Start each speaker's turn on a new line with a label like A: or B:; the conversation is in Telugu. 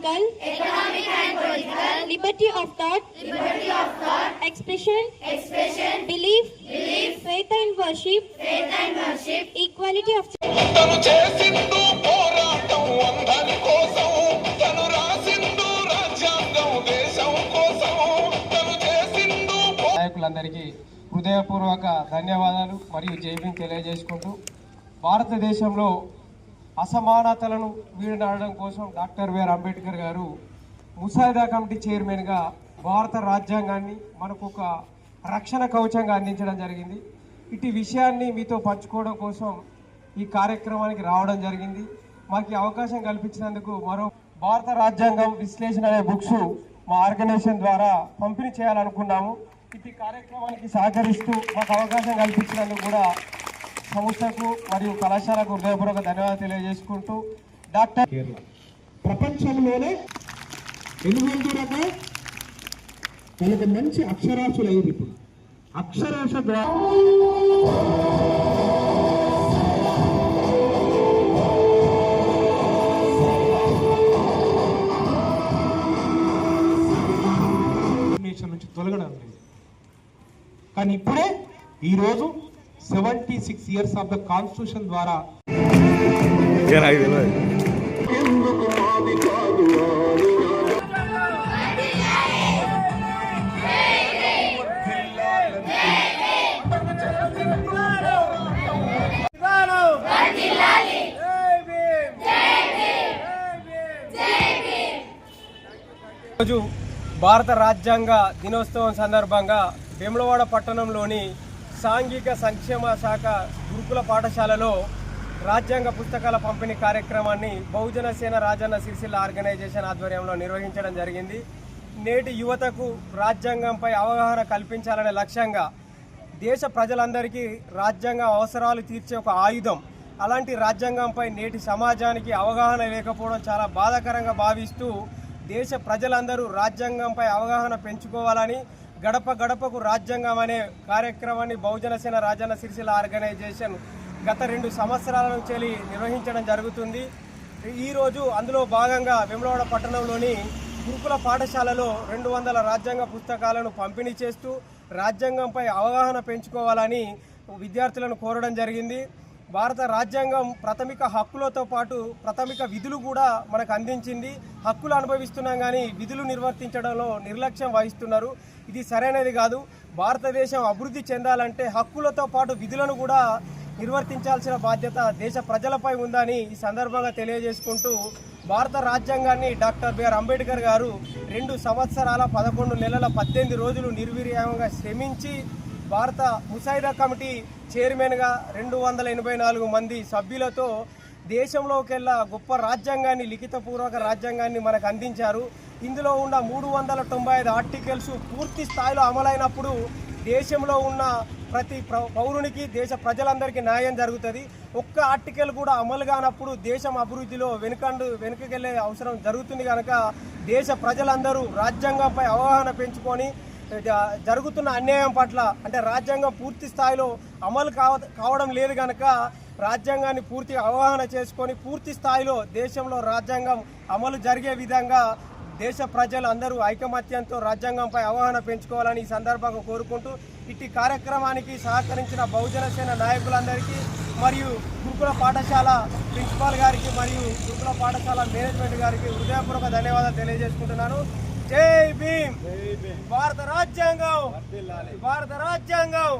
A: political, liberty of thought, expression, belief, faith and worship, equality of
B: తను చేసిండు పోరాటం అందరి కోసం తను రాసిండు రాజ్యాంగం దేశం కోసం. తను చేసిండు పో-
C: నాయకులందరికీ హృదయపూర్వక ధన్యవాదాలు మరియు జైబీని తెలియజేసుకుంటూ భారతదేశంలో అసమానతలను వీడనాడడం కోసం డాక్టర్ బిఆర్ అంబేద్కర్ గారు ముసాయిదా కమిటీ చైర్మన్గా భారత రాజ్యాంగాన్ని మనకు ఒక రక్షణ కవచంగా అందించడం జరిగింది. ఇటు విషయాన్ని మీతో పంచుకోవడం కోసం ఈ కార్యక్రమానికి రావడం జరిగింది. మాకు అవకాశం కల్పించినందుకు మరో భారత రాజ్యాంగం విశ్లేషణ అనే బుక్స్ మా ఆర్గనైజేషన్ ద్వారా పంపిణీ చేయాలనుకున్నాము. ఇటు కార్యక్రమానికి సహకరిస్తూ మాకు అవకాశం కల్పించినందుకు కూడా సంస్థకు మరియు కళాశాలకు హృదయపూర్వక ధన్యవాదాలు తెలియజేసుకుంటూ డాక్టర్
D: కేరళ. ప్రపంచంలోనే ఎనిమిదిరగా వాళ్ళకి మంచి అక్షరాస్యులు అయ్యారు ఇప్పుడు. అక్షరాస్య ద్వారా నుంచి తొలగడం లేదు. కానీ ఇప్పుడే ఈరోజు seventy six years of the constitution ద్వారా
C: రోజు భారత రాజ్యాంగ దినోత్సవం సందర్భంగా వేములవాడ పట్టణంలోని సాంఘిక సంక్షేమ శాఖ గురుకుల పాఠశాలలో రాజ్యాంగ పుస్తకాల పంపిణీ కార్యక్రమాన్ని బహుజన సేన రాజన్న సిరిసిల్ల ఆర్గనైజేషన్ ఆధ్వర్యంలో నిర్వహించడం జరిగింది. నేటి యువతకు రాజ్యాంగంపై అవగాహన కల్పించాలనే లక్ష్యంగా దేశ ప్రజలందరికీ రాజ్యాంగ అవసరాలు తీర్చే ఒక ఆయుధం. అలాంటి రాజ్యాంగంపై నేటి సమాజానికి అవగాహన లేకపోవడం చాలా బాధాకరంగా భావిస్తూ దేశ ప్రజలందరూ రాజ్యాంగంపై అవగాహన పెంచుకోవాలని గడప గడపకు రాజ్యాంగం అనే కార్యక్రమాన్ని బహుజన సేన రాజన్న సిరిసిల్ల ఆర్గనైజేషన్ గత రెండు సంవత్సరాల నుంచి నిర్వహించడం జరుగుతుంది. ఈరోజు అందులో భాగంగా వెములవాడ పట్టణంలోని గురుకుల పాఠశాలలో రెండు వందల రాజ్యాంగ పుస్తకాలను పంపిణీ చేస్తూ రాజ్యాంగంపై అవగాహన పెంచుకోవాలని విద్యార్థులను కోరడం జరిగింది. భారత రాజ్యాంగం ప్రాథమిక హక్కులతో పాటు ప్రాథమిక విధులు కూడా మనకు అందించింది. హక్కులు అనుభవిస్తున్నాం కానీ విధులు నిర్వర్తించడంలో నిర్లక్ష్యం వహిస్తున్నారు. ఇది సరైనది కాదు. భారతదేశం అభివృద్ధి చెందాలంటే హక్కులతో పాటు విధులను కూడా నిర్వర్తించాల్సిన బాధ్యత దేశ ప్రజలపై ఉందని ఈ సందర్భంగా తెలియజేసుకుంటూ భారత రాజ్యాంగాన్ని డాక్టర్ బిఆర్ అంబేద్కర్ గారు రెండు సంవత్సరాల పదకొండు నెలల పద్దెనిమిది రోజులు నిర్వీర్యంగా శ్రమించి భారత ముసాయిదా కమిటీ చైర్మన్గా రెండు వందల ఎనభై నాలుగు మంది సభ్యులతో దేశంలోకెల్లా గొప్ప రాజ్యాంగాన్ని లిఖితపూర్వక రాజ్యాంగాన్ని మనకు అందించారు. ఇందులో ఉన్న మూడు వందల తొంభై ఐదు ఆర్టికల్స్ పూర్తి స్థాయిలో అమలైనప్పుడు దేశంలో ఉన్న ప్రతి ప్ర- పౌరునికి దేశ ప్రజలందరికీ న్యాయం జరుగుతుంది. ఒక్క ఆర్టికల్ కూడా అమలు కానప్పుడు దేశం అభివృద్ధిలో వెనుకండు వెనుకకెళ్ళే అవసరం జరుగుతుంది కనుక దేశ ప్రజలందరూ రాజ్యాంగంపై అవగాహన పెంచుకొని జరుగుతున్న అన్యాయం పట్ల అంటే రాజ్యాంగం పూర్తి స్థాయిలో అమలు కావ కావడం లేదు కనుక రాజ్యాంగాన్ని పూర్తి అవగాహన చేసుకొని పూర్తి స్థాయిలో దేశంలో రాజ్యాంగం అమలు జరిగే విధంగా దేశ ప్రజలు అందరూ ఐకమత్యంతో రాజ్యాంగంపై అవగాహన పెంచుకోవాలని ఈ సందర్భంగా కోరుకుంటూ ఇట్టి కార్యక్రమానికి సహకరించిన బహుజన సేన నాయకులందరికీ మరియు గురుకుల పాఠశాల ప్రిన్సిపాల్ గారికి మరియు గురుకుల పాఠశాల మేనేజ్మెంట్ గారికి హృదయపూర్వక ధన్యవాదాలు తెలియజేసుకుంటున్నాను. జై భీమ్ భారత రాజ్యాంగం భారత రాజ్యాంగం